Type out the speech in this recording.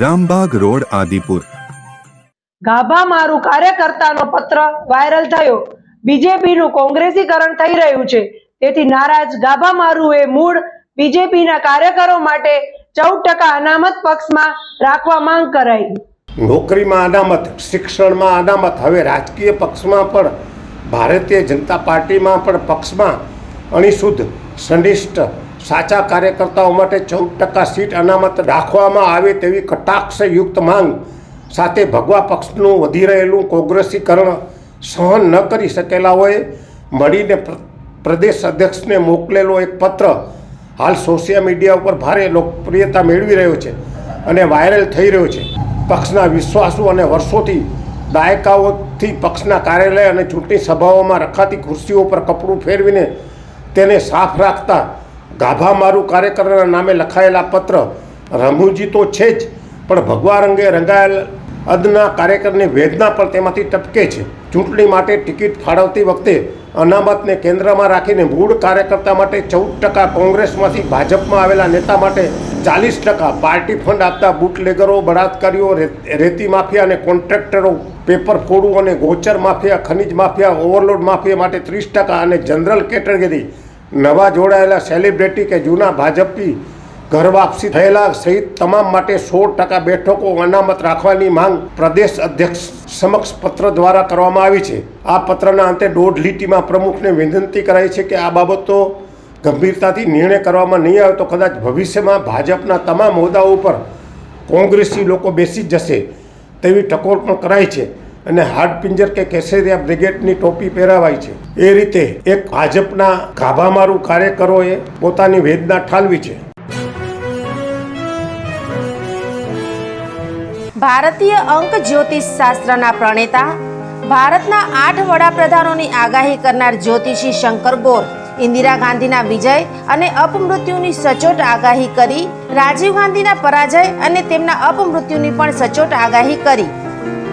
Rambagh road Adipur. ગાભા મારું કાર્યકર્તાનો પત્ર viral થયો. બીજેપીનું કોંગ્રેસીકરણ થઈ રહ્યું છે. તેથી નારાજ ગાભા મારુએ મૂળ બીજેપીના કાર્યકરો માટે ચૌદ ટકા અનામત પક્ષમાં રાખવા માંગ કરાઈ. નોકરીમાં અનામત શિક્ષણમાં અનામત હવે રાજકીય પક્ષમાં પણ ભારતીય જનતા પાર્ટીમાં પણ પક્ષમાં અણિશુદ્ધ સનિષ્ઠ સાચા કાર્યકર્તાઓ માટે ચૌદ ટકા સીટ અનામત રાખવામાં આવે તેવી કટાક્ષયુક્ત માંગ સાથે ભગવા પક્ષનું વધી રહેલું કોંગ્રેસીકરણ સહન ન કરી શકેલાઓએ મળીને પ્રદેશ અધ્યક્ષને મોકલેલો એક પત્ર. હાલ સોશિયલ મીડિયા ઉપર ભારે લોકપ્રિયતા મેળવી રહ્યો છે અને વાયરલ થઈ રહ્યો છે. પક્ષના વિશ્વાસુ અને વર્ષોથી દાયકાઓથી પક્ષના કાર્યાલય અને ચૂંટણી સભાઓમાં રખાતી ખુરશીઓ પર કપડું ફેરવીને તેને સાફ રાખતા ગાભા મારું કાર્યકરના નામે લખાયેલા પત્ર. રમૂજી તો છે જ, પણ ભગવા રંગે રંગાયેલ અદના કાર્યકરની વેદના પણ તેમાંથી ટપકે છે. ચૂંટણી માટે ટિકિટ ફાળવતી વખતે અનામતને કેન્દ્રમાં રાખીને મૂળ કાર્યકર્તા માટે ચૌદ ટકા, કોંગ્રેસમાંથી ભાજપમાં આવેલા નેતા માટે ચાલીસ ટકા, પાર્ટી ફંડ આપતા બુટલેગરો, બળાત્કારીઓ રેતી માફિયા અને કોન્ટ્રાક્ટરો, પેપર ફોડું અને ગોચર માફિયા, ખનિજ માફિયા, ઓવરલોડ માફિયા માટે ત્રીસ ટકા અને જનરલ કેટેગરી નવા જોડાયેલા સેલિબ્રિટી કે જૂના ભાજપી ઘર વાપસી થયેલા સહિત તમામ માટે સોળ ટકા બેઠકો અનામત રાખવાની માંગ પ્રદેશ અધ્યક્ષ સમક્ષ પત્ર દ્વારા કરવામાં આવી છે. આ પત્રના અંતે દોઢ લીટીમાં પ્રમુખને વિનંતી કરાઈ છે કે આ બાબતો ગંભીરતાથી નિર્ણય કરવામાં નહીં આવે તો કદાચ ભવિષ્યમાં ભાજપના તમામ હોદ્દાઓ ઉપર કોંગ્રેસી લોકો બેસી જશે તેવી ટકોર પણ કરાઈ છે. અને હાડપિંજર કે કેસરિયા બ્રિગેડની ટોપી પહેરાવાય છે. એ રીતે એક ભાજપના ગાભામારું કાર્યકરોએ પોતાની વેદના ઠાલવી છે. ભારતીય અંક જ્યોતિષ શાસ્ત્રના પ્રણેતા, ભારતના આઠ વડાપ્રધાનોની આગાહી કરનાર જ્યોતિષી શંકર ગોર, ઇન્દિરા ગાંધીના વિજય અને અપમૃત્યુની સચોટ આગાહી કરી, રાજીવ ગાંધીના પરાજય અને તેમના અપમૃત્યુની પણ સચોટ આગાહી કરી.